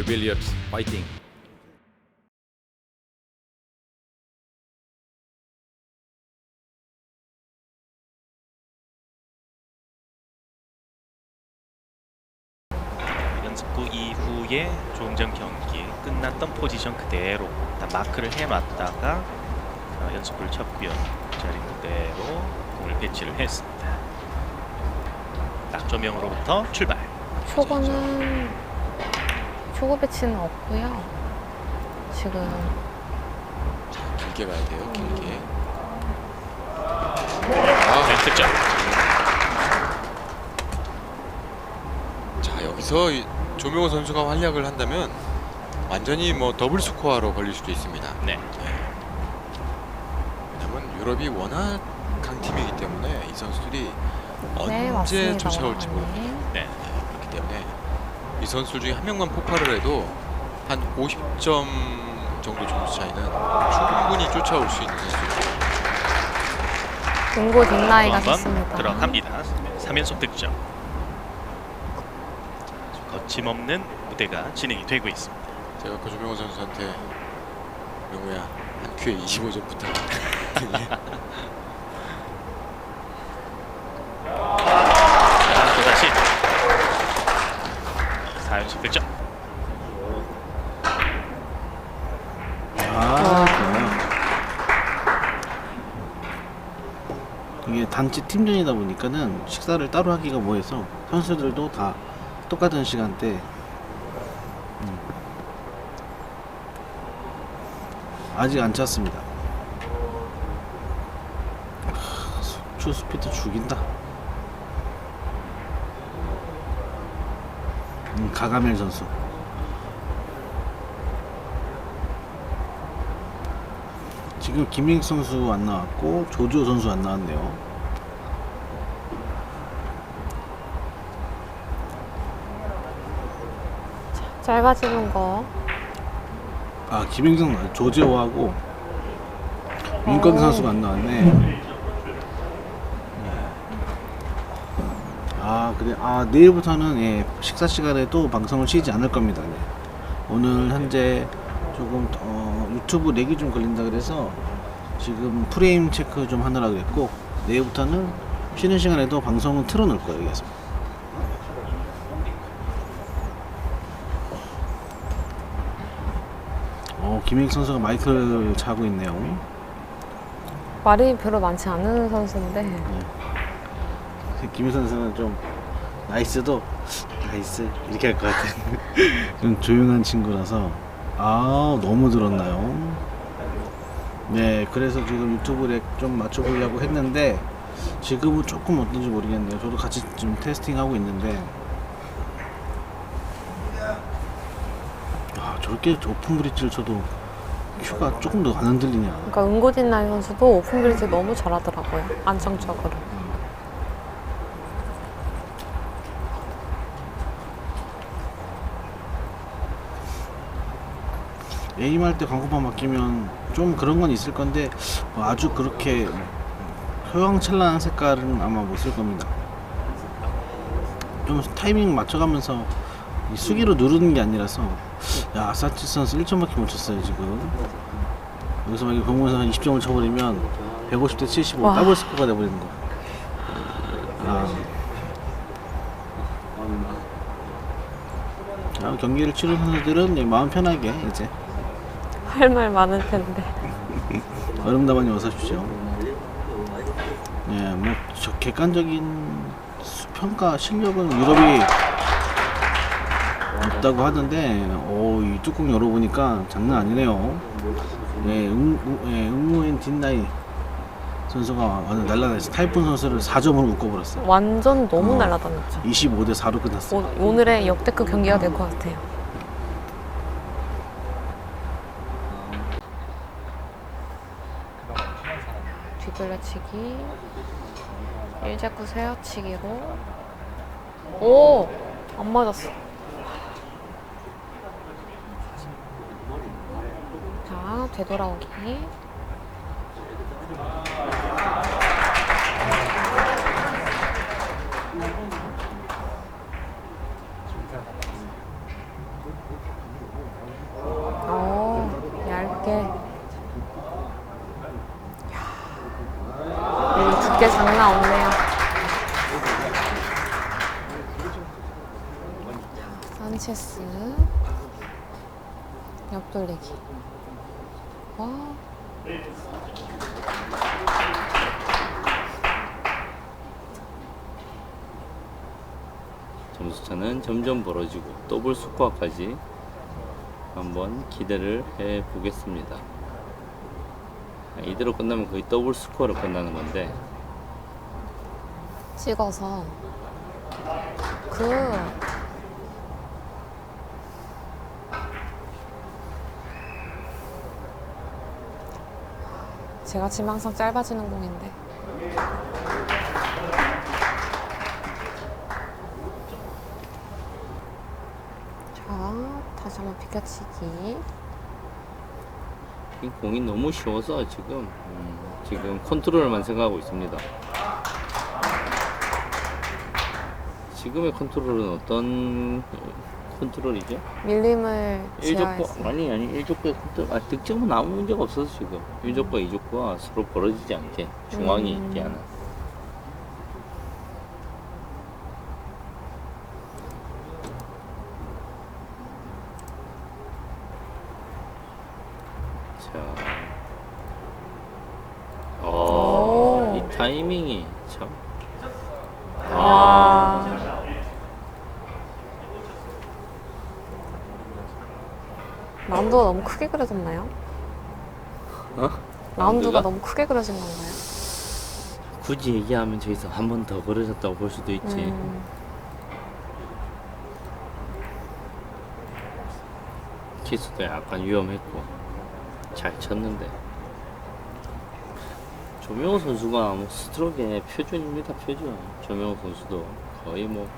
Roy Billiards 파이팅. 연습구 이후에 조금 전 경기 끝났던 포지션 그대로 일단 마크를 해놨다가 어, 연습구를 쳤고요. 자리 그대로 공을 배치를 했습니다. 낙조명으로부터 출발. 초고는 초고 배치는 없고요. 지금 자, 길게 가야 돼요. 길게. 아, 네, 득점. 자 여기서 이 조명호 선수가 활약을 한다면 완전히 뭐 더블 스코어로 걸릴 수도 있습니다. 네. 왜냐면 유럽이 워낙 강팀이기 때문에 이 선수들이 네 언제 맞습니다. 쫓아올지 모릅니다. 원하님. 네. 그렇기 때문에 이 선수들 중에 한 명만 폭발을 해도 한 50점 정도 점수 차이는 충분히 쫓아올 수 있는 선수죠. 응고 뒷라이가 좋습니다. 들어갑니다. 3연속 득점. 자, 거침없는 무대가 진행이 되고 있습니다. 제가 그 조명호 선수한테 명호야 한 큐에 25점 부탁 해. 자, 또다시 4 연속 득점. 아, 좋아요. 이게 단체 팀전이다 보니까는 식사를 따로 하기가 뭐해서 선수들도 다 똑같은 시간대. 음. 아직 안 찼습니다. 하, 속초 스피드 죽인다. 음, 가가멜 선수. 지금 김익 선수 안 나왔고 조조 선수 안 나왔네요. 짧아지는 거. 아 김익성 나- 조재호하고 윤광 오. 선수가 안 나왔네. 아 그래 아 내일부터는 예, 식사 시간에 또 방송을 쉬지 않을 겁니다. 네. 오늘 현재 조금 어, 유튜브 렉이 좀 걸린다 그래서 지금 프레임 체크 좀 하느라 그랬고 내일부터는 쉬는 시간에도 방송은 틀어놓을 거예요. 계속. 어 김익 선수가 마이크를 차고 있네요. 말이 별로 많지 않은 선수인데 김희 선수는 좀 나이스도 나이스 이렇게 할 것 같은 좀 조용한 친구라서 아 너무 들었나요? 네 그래서 지금 유튜브에 좀 맞춰보려고 했는데 지금은 조금 어떤지 모르겠네요. 저도 같이 좀 테스팅하고 있는데 아 저렇게 오픈 브릿지를 쳐도 큐가 조금 더 안 흔들리냐 그러니까 응고 뒷라이 선수도 오픈 브리지 너무 잘하더라고요. 안정적으로. 에임 할 때 광고판 맡기면 좀 그런 건 있을 건데 뭐 아주 그렇게 효광찬란한 색깔은 아마 못 쓸 겁니다. 좀 타이밍 맞춰가면서 이 수기로 누르는 게 아니라서 야 아사치 선수 1점밖에 못 쳤어요 지금 여기서 만약에 한 20점을 쳐버리면 150대 75 와. 더블 스코어가 돼버리는 거 아. 자, 경기를 치른 선수들은 네, 마음 편하게 이제 할 말 많을 텐데. 얼음다방에 어서 오십시오. 예, 뭐, 저 객관적인 수- 평가 실력은 유럽이 없다고 하던데, 오, 이 뚜껑 열어보니까 장난 아니네요. 예, 응, 응, 예, 응우엔 딘나이 선수가 완전 날라다녔어. 타이푼 선수를 4점으로 묶어버렸어요. 완전 너무 어. 날아다녔죠. 25대 4로 끝났어. 오, 오늘의 역대급 경기가 될 것 같아요. 뒤돌려치기. 일자구 세어치기로. 오! 안 맞았어. 자 되돌아오기 두께. 이야, 이 두께 장난 없네요. 산체스. 옆돌리기. 와. 점수차는 점점 벌어지고 더블 스코어까지 한번 기대를 해 보겠습니다. 이대로 끝나면 거의 더블 스코어로 끝나는 건데 찍어서 그 제가 치면 항상 짧아지는 공인데 자 다시 한번 비켜치기 이 공이 너무 쉬워서 지금 음, 지금 컨트롤만 생각하고 있습니다. 지금의 컨트롤은 어떤 컨트롤이죠? 밀림을 1족구 지하했어요 아니 아니 1족구의 컨트롤 아, 득점은 아무 문제가 없어서 지금 1족구와 2족구가 서로 벌어지지 않게 중앙이 음. 있게 하는 자, 어, 오. 이 타이밍이 참. 와 라운드가 너무 크게 그려졌나요? 어? 라운드가 라운드가? 너무 크게 그려진 건가요? 굳이 얘기하면 저기서 한 번더 벌어졌다고 볼 수도 있지. 음, 키스도 약간 위험했고 잘 쳤는데 조명호 선수가 뭐 스트로크의 표준입니다 표준 조명호 선수도 거의 뭐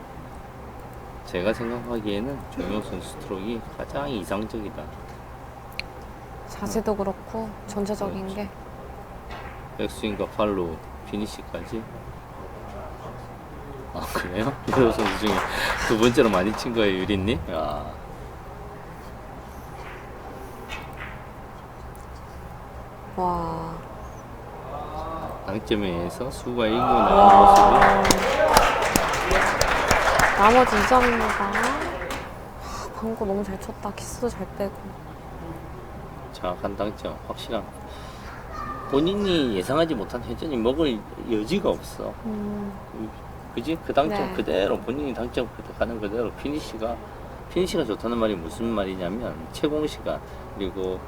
제가 생각하기에는 조명호 선수 스트로크가 가장 이상적이다 자세도 그렇고 전체적인 그렇죠. 게 백스윙과 팔로 피니시까지 아 그래요? 유호 선수 중에 두 번째로 많이 친 거예요 유리님? 아 와. 당점에 의해서 수가 이기고 나가는 모습이 와. 나머지 2점입니다. 방구 너무 잘 쳤다. 키스도 잘 빼고. 정확한 당점, 확실한 본인이 예상하지 못한 회전이 먹을 여지가 없어. 음, 그지? 그 당점 네. 그대로 본인이 당점 그대- 가는 그대로 피니시가 피니시가 좋다는 말이 무슨 말이냐면 채공 시간 그리고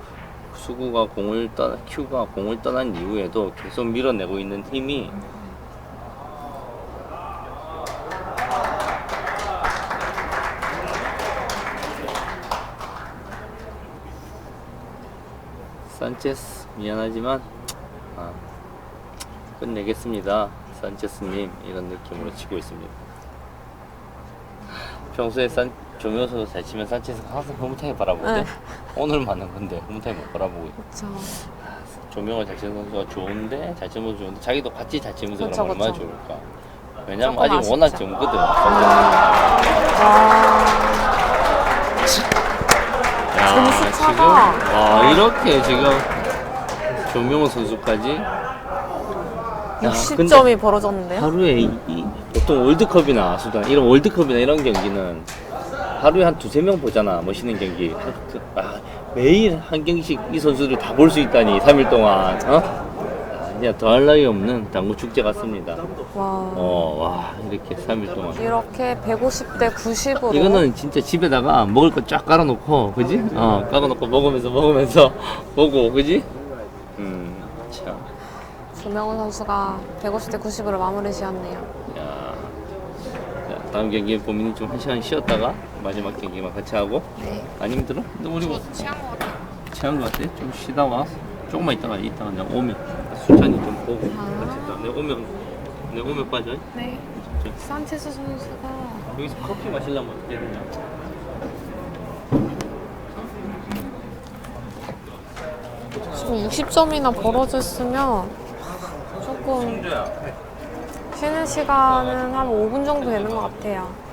수구가 공을 떠 큐가 공을 떠난 이후에도 계속 밀어내고 있는 힘이 산체스 미안하지만 아, 끝내겠습니다. 산체스님 이런 느낌으로 치고 있습니다. 평소에 산 조명수도 잘 치면 산체스가 항상 흐뭇하게 바라보는데 네. 오늘만은 근데 흐뭇하게 못 바라보고 그쵸. 조명을 잘 치는 선수가 좋은데 잘 치는 선수 좋은데 자기도 같이 잘 치면서 그쵸, 그러면 얼마나 그쵸. 좋을까. 왜냐면 아직 워낙 아쉽죠. 젊거든. 와. 지금. 와 이렇게 지금 조명호 선수까지 야, 60점이 벌어졌는데요? 하루에 이, 이 보통 월드컵이나 수단 이런 월드컵이나 이런 경기는 하루에 한 두세 명 보잖아 멋있는 경기 한- 그- 아, 매일 한 경기씩 이 선수들 다 볼 수 있다니 3일 동안 어? 아, 진짜 더할 나위 없는 당구 축제 같습니다 와. 어 와 이렇게 3일 동안 이렇게 150대 90으로. 이거는 진짜 집에다가 먹을 거 쫙 깔아놓고 그지? 어 깔아놓고 먹으면서 먹으면서 보고 그지? 음 참 조명훈 선수가 150대 90으로 마무리 지었네요. 야, 자, 다음 경기에 보민이 좀 한 시간 쉬었다가 마지막 경기만 같이 하고 네. 안 힘들어? 너 우리 뭐 취한 것 같아요. 취한 거 같아? 좀 쉬다 와 조금만 있다가 이따가 내가 오면 수찬이 좀 보고 아. 내가 오면 내가 오면 빠져 네. 산체스 선수가 여기서 커피 마시려면 어떻게 되냐 지금 60점이나 벌어졌으면 조금 쉬는 시간은 한 5분 정도 되는 것 같아요.